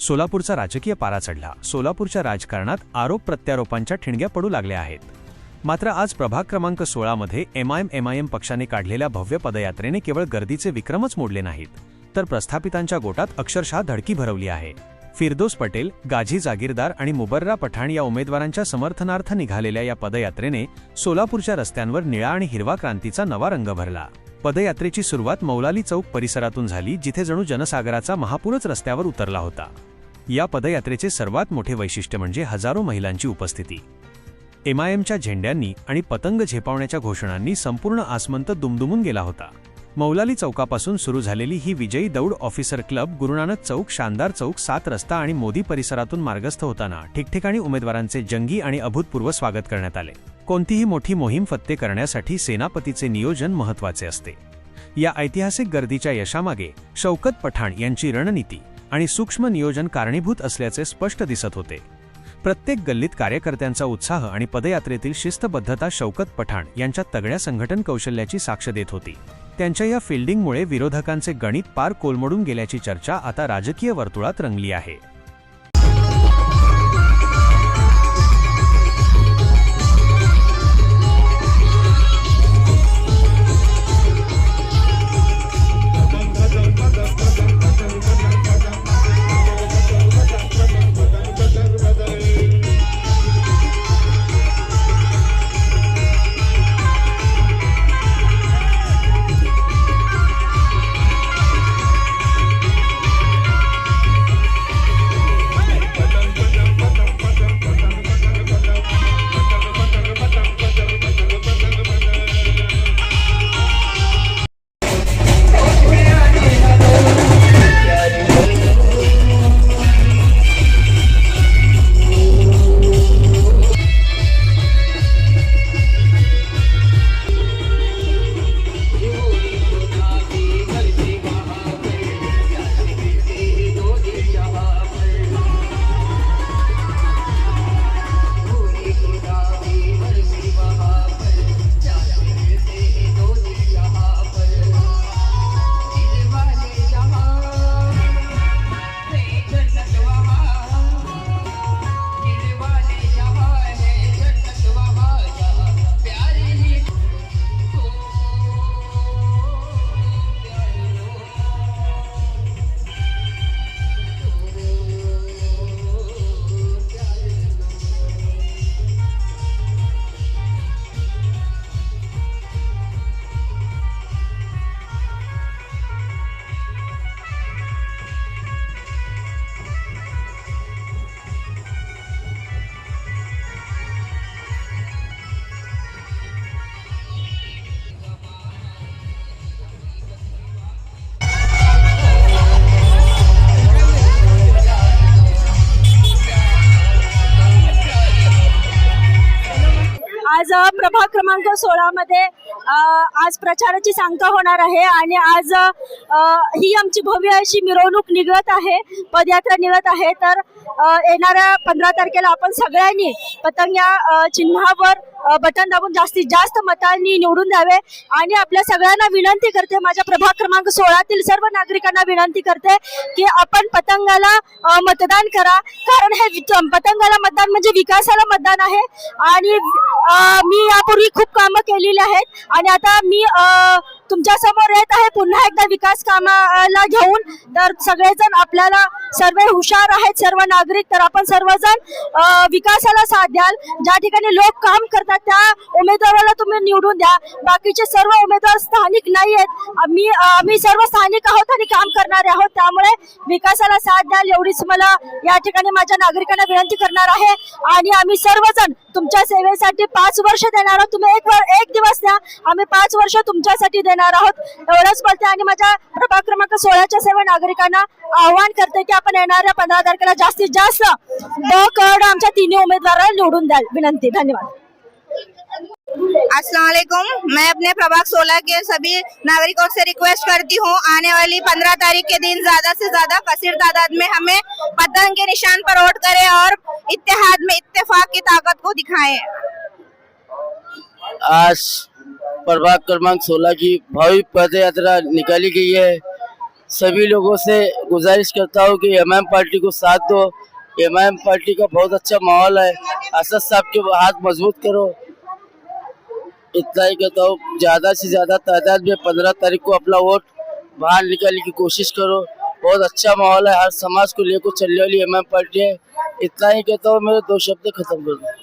सोलापूरचा राजकीय पारा चढला. सोलापूरच्या राजकारणात आरोप प्रत्यारोपांच्या ठिणग्या पडू लागल्या आहेत. मात्र आज प्रभाग क्रमांक सोळामध्ये एमआयएम एमआयएम पक्षाने काढलेल्या भव्य पदयात्रेने केवळ गर्दीचे विक्रमच मोडले नाहीत तर प्रस्थापितांच्या गोटात अक्षरशः धडकी भरवली आहे. फिरदोस पटेल गाझी जागीरदार आणि मुबर्रा पठाण या उमेदवारांच्या समर्थनार्थ निघालेल्या या पदयात्रेने सोलापूरच्या रस्त्यांवर निळा आणि हिरवा क्रांतीचा नवा रंग भरला. पदयात्रेची सुरुवात मौलाली चौक परिसरातून झाली जिथे जणू जनसागराचा महापूरच रस्त्यावर उतरला होता. या पदयात्रेचे सर्वात मोठे वैशिष्ट्य म्हणजे हजारो महिलांची उपस्थिती. एमआयएमच्या झेंड्यांनी आणि पतंग झेपावण्याच्या घोषणांनी संपूर्ण आसमंत दुमदुमून गेला होता. मौलाली चौकापासून सुरू झालेली ही विजयी दौड ऑफिसर क्लब गुरुनानक चौक शानदार चौक सात रस्ता आणि मोदी परिसरातून मार्गस्थ होताना ठिकठिकाणी उमेदवारांचे जंगी आणि अभूतपूर्व स्वागत करण्यात आले. कोणतीही मोठी मोहीम फत्ते करण्यासाठी सेनापतीचे नियोजन महत्त्वाचे असते. या ऐतिहासिक गर्दीच्या यशामागे शौकत पठाण यांची रणनीती आणि सूक्ष्म नियोजन कारणीभूत असल्याचे स्पष्ट दिसत होते. प्रत्येक गल्लीत कार्यकर्त्यांचा उत्साह आणि पदयात्रेतील शिस्तबद्धता शौकत पठाण यांच्या तगड्या संघटन कौशल्याची साक्ष देत होती. त्यांच्या या फिल्डिंगमुळे विरोधकांचे गणित पार कोलमडून गेल्याची चर्चा आता राजकीय वर्तुळात रंगली आहे. आज प्रभाग क्रमांक सोळामध्ये आज प्रचाराची सांगता होणार आहे आणि आज ही आमची भव्य अशी मिरवणूक निघत आहे पदयात्रा निघत आहे. तर येणाऱ्या पंधरा तारखेला आपण सगळ्यांनी पतंग या चिन्हावर बटन दाबून जास्तीत जास्त मतांनी निवडून द्यावे. आणि आपल्या सगळ्यांना विनंती करते माझ्या प्रभाग क्रमांक सोळातील सर्व नागरिकांना विनंती करते की आपण पतंगाला मतदान करा. कारण हे पतंगाला मतदान म्हणजे विकासाला मतदान आहे. आणि मी यापूर्वी खूप कामं केलेली आहेत. आणि आता मी तुमच्यासमोर येत आहे. पुन्हा एकदा विकास कामाला घेऊन तर सगळेजण आपल्याला सर्व हुशार आहेत सर्व नागरिक. तर आपण सर्वजण विकासाला साथ द्याल. ज्या ठिकाणी लोक काम करतात त्या उमेदवाराला तुम्ही निवडून द्या. बाकीचे सर्व उमेदवार स्थानिक नाही आहेत. मी आम्ही सर्व स्थानिक आहोत आणि काम करणारे आहोत. त्यामुळे विकासाला साथ द्याल एवढीच मला या ठिकाणी माझ्या नागरिकांना विनंती करणार आहे. आणि आम्ही सर्वजण तुमच्या सेवेसाठी पाच वर्ष देणार आहोत. तुम्ही एक एक दिवस द्या. आम्ही पाच वर्ष तुमच्यासाठी देणार आहोत. एवढंच बोलते आणि माझ्या प्रभाग क्रमांक सोळाच्या सर्व नागरिकांना आव्हान करते की आपण येणाऱ्या पंधरा तारखेला जास्तीत जास्त ब कड आमच्या तिन्ही उमेदवारांना निवडून द्याल. विनंती. धन्यवाद. अस्सलाम वालेकुम. मैं अपने प्रभाग 16 के सभी नागरिकों से रिक्वेस्ट करती हूँ आने वाली 15 तारीख के दिन ज्यादा से ज्यादा कसीर तादाद में हमें पतंग के निशान पर वोट करें और इत्तेहाद में इत्तेफाक की ताकत को दिखाएं। आज प्रभाग क्रमांक 16 की भव्य पद यात्रा निकाली गई है। सभी लोगों से गुजारिश करता हूँ कि एम पार्टी को साथ दो। एम पार्टी का बहुत अच्छा माहौल है। असद साहब के हाथ मज़बूत करो। इतना ही कहता हूँ, ज़्यादा से ज़्यादा तादाद में पंद्रह तारीख को अपना वोट बाहर निकालने की कोशिश करो। बहुत अच्छा माहौल है। हर समाज को लेकर चलने वाली एम पार्टी है। इतना ही कहता हूँ, मेरे दो शब्द खत्म कर दूँ।